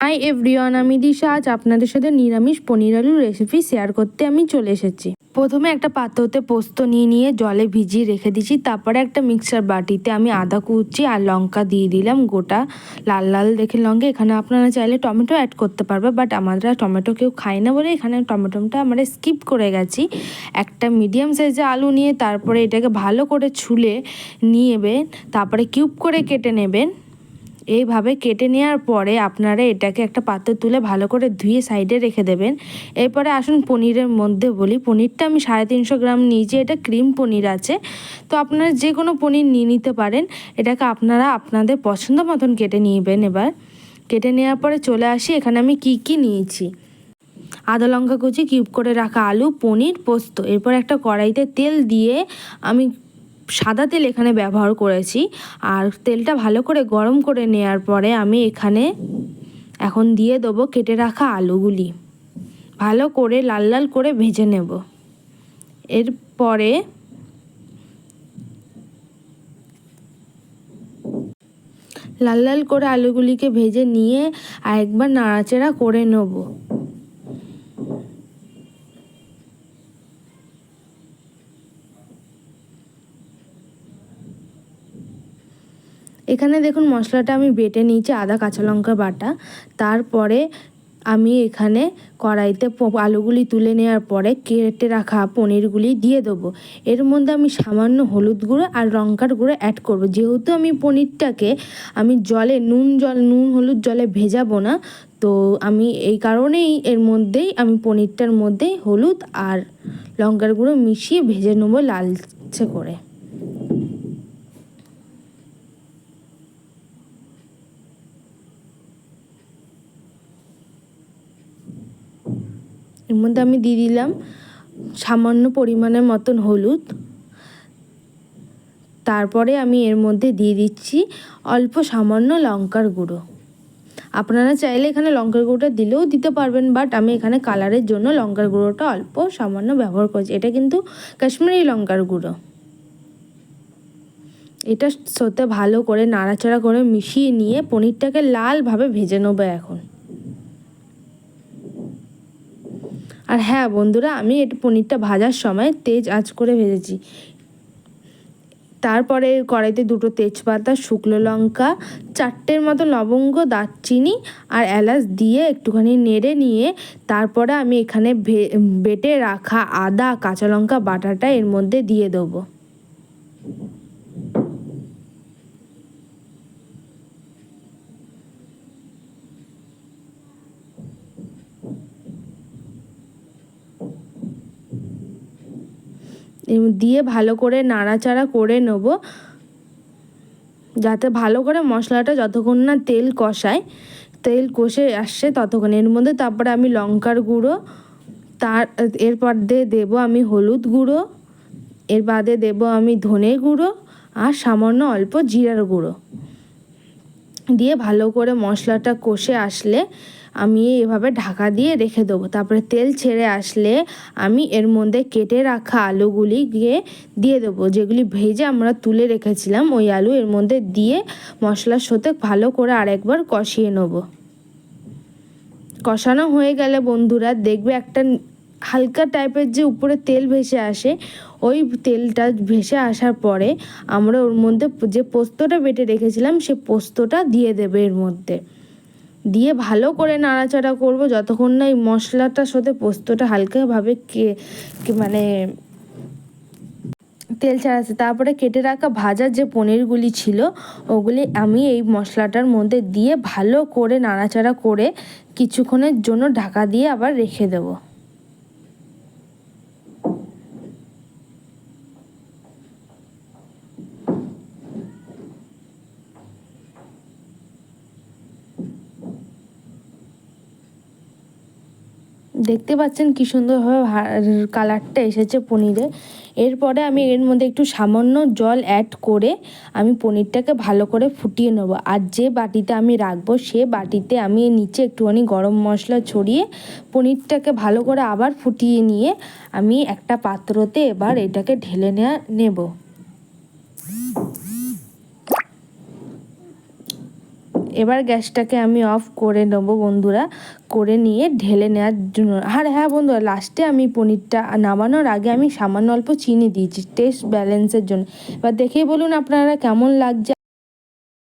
Hi everyone আমি দিশা। আজ আপনাদের সাথে নিরামিষ পনির আলুর রেসিপি শেয়ার করতে আমি চলে এসেছি। প্রথমে একটা পাত্রতে পোস্ত নিয়ে নিয়ে জলে ভিজিয়ে রেখে দিচ্ছি তারপরে একটা মিক্সার বাটিতে আমি আদা কুচি আর লঙ্কা দিয়ে দিলাম গোটা। লাল লাল দেখে লঙ্কা এখানে আপনারা চাইলে টমেটো অ্যাড করতে পারবে বাট আমরা টমেটো কেউ খাই না বলে এখানে টমেটোটা আমরা স্কিপ করে গেছি। একটা মিডিয়াম সাইজে আলু নিয়ে তারপরে এটাকে ভালো করে ছুলে নিয়ে তারপরে কিউব করে কেটে নেবেন। এইভাবে কেটে নেওয়ার পরে আপনারা এটাকে একটা পাত্র তুলে ভালো করে ধুয়ে সাইডে রেখে দেবেন। এরপরে আসুন পনিরের মধ্যে বলি, পনিরটা আমি সাড়ে তিনশো গ্রাম নিয়েছি, এটা ক্রিম পনির আছে। তো আপনারা যে কোনো পনির নিয়ে নিতে পারেন, এটাকে আপনারা আপনাদের পছন্দ মতন কেটে নিবেন এবার। কেটে নেওয়ার পরে চলে আসি, এখানে আমি কি কি নিয়েছি। আদা লঙ্কা কুচি, কিউব করে রাখা আলু, পনির, পোস্ত। এরপর একটা কড়াইতে তেল দিয়ে আমি সাদা তেল এখানে ব্যবহার করেছি। আর তেলটা ভালো করে গরম করে নেওয়ার পরে আমি এখানে এখন দিয়ে দেবো কেটে রাখা আলুগুলি। ভালো করে লাল লাল করে ভেজে নেব। এরপরে লাল লাল করে আলুগুলিকে ভেজে নিয়ে আরেকবার নাড়াচাড়া করে নেব। এখানে দেখুন মশলাটা আমি বেটে নিয়েছি আদা, কাঁচা লঙ্কা বাটা। তারপরে আমি এখানে কড়াইতে আলুগুলি তুলে নেওয়ার পরে কেটে রাখা পনিরগুলি দিয়ে দেবো। এর মধ্যে আমি সামান্য হলুদ গুঁড়ো আর লঙ্কার গুঁড়ো অ্যাড করব। যেহেতু আমি পনিরটাকে, আমি জলে, নুন জল, নুন হলুদ জলে ভেজাবো না, তো আমি এই কারণেই এর মধ্যেই আমি পনিরটার মধ্যেই হলুদ আর লঙ্কার গুঁড়ো মিশিয়ে ভেজে নেব লালচে করে। এর মধ্যে আমি দিয়ে দিলাম সামান্য পরিমাণের মতন হলুদ। তারপরে আমি এর মধ্যে দিয়ে দিচ্ছি অল্প সামান্য লঙ্কার গুঁড়ো। আপনারা চাইলে এখানে লঙ্কার গুঁড়োটা দিলেও দিতে পারবেন বাট আমি এখানে কালারের জন্য লঙ্কার গুঁড়োটা অল্প সামান্য ব্যবহার করছি। এটা কিন্তু কাশ্মীরি লঙ্কার গুঁড়ো। এটা সাথে ভালো করে নাড়াচাড়া করে মিশিয়ে নিয়ে পনিরটাকে লালভাবে ভেজে নেব এখন। আর হ্যাঁ বন্ধুরা, আমি এটা পনিরটা ভাজার সময় তেজ আঁচ করে ভেজেছি। তারপরে কড়াইতে দুটো তেজপাতা, শুকনো লঙ্কা, চারটের মতো লবঙ্গ, দারচিনি আর এলাচ দিয়ে একটুখানি নেড়ে নিয়ে তারপরে আমি এখানে বেটে রাখা আদা, কাঁচা লঙ্কা বাটাটা এর মধ্যে দিয়ে দেবো। দিয়ে ভালো করে নাড়াচাড়া করে নেব। যাতে ভালো করে মশলাটা যতক্ষণ না তেল কষায়, তেল কষে আসছে ততক্ষণ। এর মধ্যে তারপরে আমি লঙ্কার গুঁড়ো, তার, এরপর দিয়ে দেবো আমি হলুদ গুঁড়ো, এর বাদে দেবো আমি ধনে গুঁড়ো আর সামান্য অল্প জিরার গুঁড়ো। দিয়ে ভালো করে মশলাটা কষে আসলে আমি এভাবে ঢাকা দিয়ে রেখে দেবো। তারপরে তেল ছেড়ে আসলে আমি এর মধ্যে কেটে রাখা আলুগুলি গিয়ে দিয়ে দেবো। যেগুলি ভেজে আমরা তুলে রেখেছিলাম, ওই আলু এর মধ্যে দিয়ে মশলার সাথে ভালো করে আরেকবার কষিয়ে নেব। কষানো হয়ে গেলে বন্ধুরা, দেখবে একটা হালকা টাইপের যে উপরে তেল ভেসে আসে, ওই তেলটা ভেসে আসার পরে আমরা ওর মধ্যে যে পোস্তটা বেটে রেখেছিলাম, সে পোস্তটা দিয়ে দেবে এর মধ্যে। দিয়ে ভালো করে নাড়াচাড়া করব। যতক্ষণ না এই মশলাটার সাথে পোস্তটা হালকাভাবে কে মানে তেল ছাড়াচ্ছে তারপরে কেটে রাখা ভাজার যে পনিরগুলি ছিল, ওগুলি আমি এই মশলাটার মধ্যে দিয়ে ভালো করে নাড়াচাড়া করে কিছুক্ষণের জন্য ঢাকা দিয়ে আবার রেখে দেবো। দেখতে পাচ্ছেন কী সুন্দরভাবে কালারটা এসেছে পনিরে। এরপরে আমি এর মধ্যে একটু সামান্য জল অ্যাড করে আমি পনিরটাকে ভালো করে ফুটিয়ে নেব। আর যে বাটিতে আমি রাখব, সে বাটিতে আমি নিচে একটুখানি গরম মশলা ছড়িয়ে পনিরটাকে ভালো করে আবার ফুটিয়ে নিয়ে আমি একটা পাত্রতে এবার এটাকে ঢেলে নেওয়া নেব। এবার গ্যাসটাকে আমি অফ করে নেব বন্ধুরা। করে নিয়ে ঢেলে নেওয়ার জন্য। আর হ্যাঁ বন্ধুরা লাস্টে আমি পনিরটা নামানোর আগে আমি সামান্য অল্প চিনি দিয়েছি টেস্ট ব্যালেন্সের জন্য। এবার দেখেই বলুন আপনারা কেমন লাগছে।